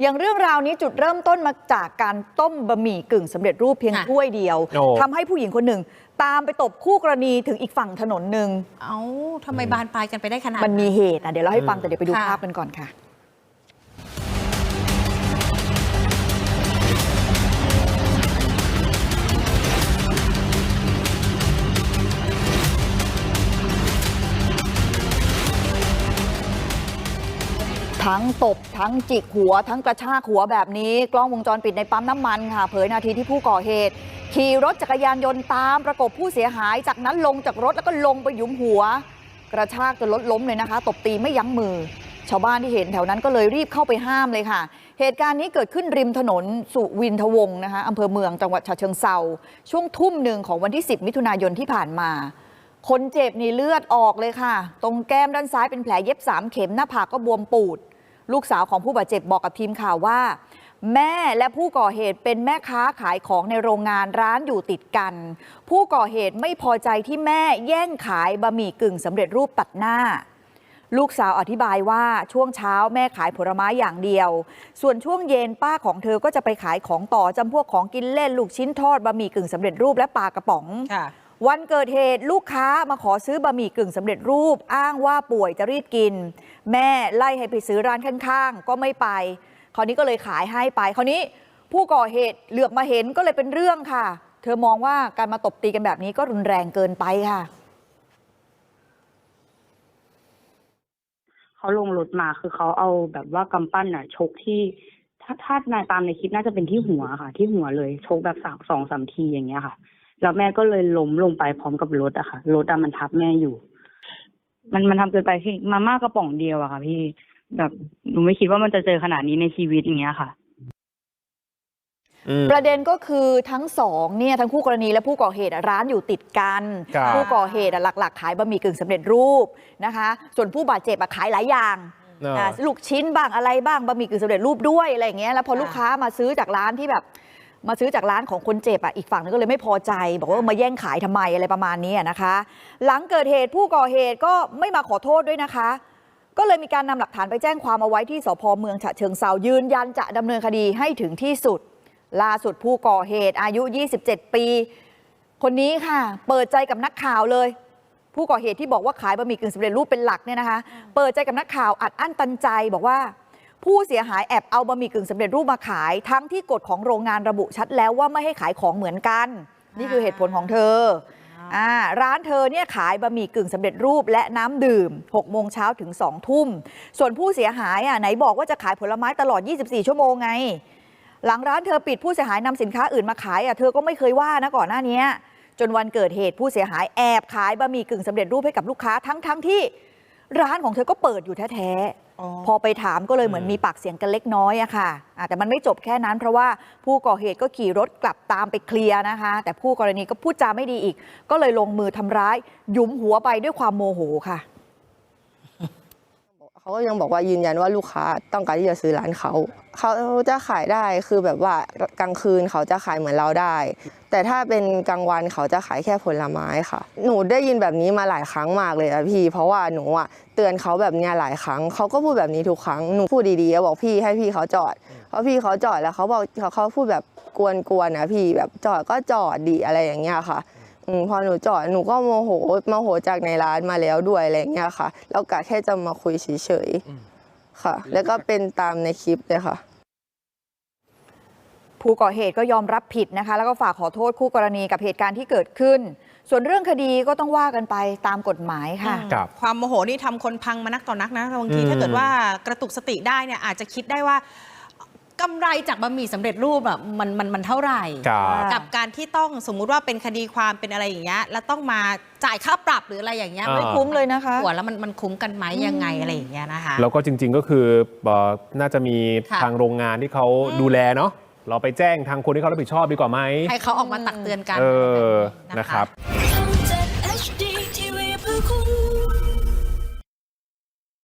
อย่างเรื่องราวนี้จุดเริ่มต้นมาจากการต้มบะหมี่กึ่งสำเร็จรูปเพียงค่ะถ้วยเดียวโอ้ทำให้ผู้หญิงคนหนึ่ง ตามไปตบคู่กรณีถึงอีกฝั่งถนนหนึ่งเอ้าทำไมบานปลายกันไปได้ขนาดมันมีเหตุนะเดี๋ยวเราให้ฟังอืมแต่เดี๋ยวไปดูค่ะภาพกันก่อนค่ะ ทั้งตบทั้งจิกหัว ทั้งกระชากหัวแบบนี้กล้องวงจรปิดในปั๊มน้ำมันค่ะ เผยนาทีที่ผู้ก่อเหตุ ขี่รถจักรยานยนต์ตามประกบผู้เสียหายจากนั้นลงจากรถแล้วก็ลงไปยุมหัว กระชากจนรถล้มเลยนะคะ ตบตีไม่ยั้งมือ ชาวบ้านที่เห็นแถวนั้นก็เลยรีบเข้าไปห้ามเลยค่ะ เหตุการณ์นี้เกิดขึ้นริมถนนสุวินทวงศ์นะคะอำเภอเมืองจังหวัดฉะเชิงเซาช่วงทุ่มหนึ่งของวันที่ 10 มิถุนายนที่ผ่านมาคนเจ็บนี่เลือดออกเลยค่ะ ตรงแก้มด้านซ้ายเป็นแผลเย็บ 3 เข็มหน้าผากก็บวมปูด ลูกสาวของผู้บาดเจ็บบอกกับทีมข่าวว่า แม่และผู้ก่อเหตุเป็นแม่ค้าขายของในโรงงานร้านอยู่ติดกัน ผู้ก่อเหตุไม่พอใจที่แม่แย่งขายบะหมี่กึ่งสำเร็จรูปตัดหน้า ลูกสาวอธิบายว่าช่วงเช้าแม่ขายผลไม้อย่างเดียว ส่วนช่วงเย็นป้าของเธอก็จะไปขายของต่อจำพวกของกินเล่นลูกชิ้นทอดบะหมี่กึ่งสำเร็จรูปและปลากระป๋องค่ะ วันเกิดเหตุลูกค้ามาขอซื้อบะหมี่กึ่งสำเร็จรูป อ้างว่าป่วยจะรีบกิน แม่ไล่ให้ไปซื้อร้านข้างๆ ก็ไม่ไป คราวนี้ก็เลยขายให้ไป คราวนี้ผู้ก่อเหตุเหลือบมาเห็นก็เลยเป็นเรื่องค่ะ เธอมองว่าการมาตบตีกันแบบนี้ก็รุนแรงเกินไปค่ะเขาลงรถมาคือเขาเอาแบบว่ากำปั้นอะชกที่ถ้าถ้าในตามในคลิปน่าจะเป็นที่หัวค่ะ ที่หัวเลยชกแบบสองสามทีอย่างเงี้ยค่ะ แล้วแม่ก็เลยล้มลงไปพร้อมกับรถอะค่ะรถอะมันทับแม่อยู่ มันมันทำเกินไปพี่มาม่ากระป๋องเดียวอะค่ะ พี่แบบหนูไม่คิดว่ามันจะเจอขนาดนี้ในชีวิตอย่างเงี้ยค่ะ อืม ประเด็นก็คือทั้งสองเนี่ยทั้งคู่กรณีและผู้ก่อเหตุอะร้านอยู่ติดกัน ครับ ผู้ก่อเหตุอะหลัก ๆ ขายบะหมี่กึ่งสำเร็จรูปนะคะ ส่วนผู้บาดเจ็บอะขายหลายอย่างเนอะอ่าลูกชิ้นบ้างอะไรบ้างบะหมี่กึ่งสำเร็จรูปด้วยอะไรอย่างเงี้ยแล้วพอค่ะลูกค้ามาซื้อจากร้านที่แบบ มาซื้อจากร้านของคนเจ็บอะอีกฝั่งนึงก็เลยไม่พอใจ บอกว่ามาแย่งขายทำไมอะไรประมาณนี้นะคะ หลังเกิดเหตุผู้ก่อเหตุก็ไม่มาขอโทษด้วยนะคะ ก็เลยมีการนำหลักฐานไปแจ้งความเอาไว้ที่สพเมืองฉะเชิงเซายืนยันจะดำเนินคดีให้ถึงที่สุด ล่าสุดผู้ก่อเหตุอายุ 27 ปี คนนี้ค่ะ เปิดใจกับนักข่าวเลย ผู้ก่อเหตุที่บอกว่าขายบะหมี่กึ่งสำเร็จรูปเป็นหลักเนี่ยนะคะ เปิดใจกับนักข่าวอัดอั้นตันใจบอกว่า ผู้เสียหายแอบเอาบะหมี่กึ่งสำเร็จรูปมาขาย ทั้งที่กฎของโรงงานระบุชัดแล้วว่าไม่ให้ขายของเหมือนกัน นี่คือเหตุผลของเธออ่าร้านเธอเนี่ยขายบะหมี่กึ่งสำเร็จรูปและน้ำดื่ม 6 โมงเช้าถึง 2 ทุ่ม ส่วนผู้เสียหายอะไหนบอกว่าจะขายผลไม้ตลอด 24 ชั่วโมงไง หลังร้านเธอปิดผู้เสียหายนำสินค้าอื่นมาขายอะเธอก็ไม่เคยว่านะก่อนหน้านี้จนวันเกิดเหตุผู้เสียหายแอบขายบะหมี่กึ่งสำเร็จรูปให้กับลูกค้าทั้งทั้งที่ ร้านของเธอก็เปิดอยู่แท้ๆอ๋อ พอไปถามก็เลยเหมือนมีปากเสียงกันเล็กน้อยอะค่ะอะแต่มันไม่จบแค่นั้น เพราะว่าผู้ก่อเหตุก็ขี่รถกลับตามไปเคลียร์นะคะ แต่ผู้กรณีก็พูดจาไม่ดีอีก ก็เลยลงมือทำร้ายหยุมหัวไปด้วยความโมโหค่ะ เขาก็ยังบอกว่ายืนยันว่าลูกค้าต้องการที่จะซื้อร้านเขาเขาจะขายได้คือแบบว่ากลางคืนเขาจะขายเหมือนเราได้ แต่ถ้าเป็นกลางวันเขาจะขายแค่ผลไม้ค่ะ หนูได้ยินแบบนี้มาหลายครั้งมากเลยอะพี่ เพราะว่าหนูอะเตือนเขาแบบนี้หลายครั้งเขาก็พูดแบบนี้ทุกครั้งหนูพูดดีๆบอกพี่ให้พี่เขาจอดเพราะพี่เขาจอดแล้วเขาบอกเขาพูดแบบกวนๆนะพี่แบบจอดก็จอดดีอะไรอย่างเงี้ยค่ะ อืมพอหนูจอดหนูก็โมโหโมโหจากในร้านมาแล้วด้วยอะไรอย่างเงี้ยค่ะ แล้วกะแค่จะมาคุยเฉยๆค่ะ แล้วก็เป็นตามในคลิปเลยค่ะ ผู้ก่อเหตุก็ยอมรับผิดนะคะ แล้วก็ฝากขอโทษคู่กรณีกับเหตุการณ์ที่เกิดขึ้น ส่วนเรื่องคดีก็ต้องว่ากันไปตามกฎหมายค่ะ ครับ ความโมโหนี่ทำคนพังมานักต่อนักนะบางทีอืมถ้าเกิดว่ากระตุกสติได้เนี่ยอาจจะคิดได้ว่า กำไรจากบะหมี่สำเร็จรูปอะมันมันมันเท่าไหร่ ครับกับการที่ต้องสมมุติว่าเป็นคดีความเป็นอะไรอย่างเงี้ยแล้วต้องมาจ่ายค่าปรับหรืออะไรอย่างเงี้ยอ่า ไม่คุ้มเลยนะคะ หัวแล้วมันมันคุ้มกันไหมยังไงอะไรอย่างเงี้ยนะคะ แล้วก็จริง ๆก็คือเอ่อน่าจะมีค่ะ ทางโรงงานที่เขาดูแลเนาะเราไปแจ้งทางคนที่เขารับผิดชอบดีกว่าไหมให้เขาออกมาตักเตือนกันเออแบบนะครับทำจาก HD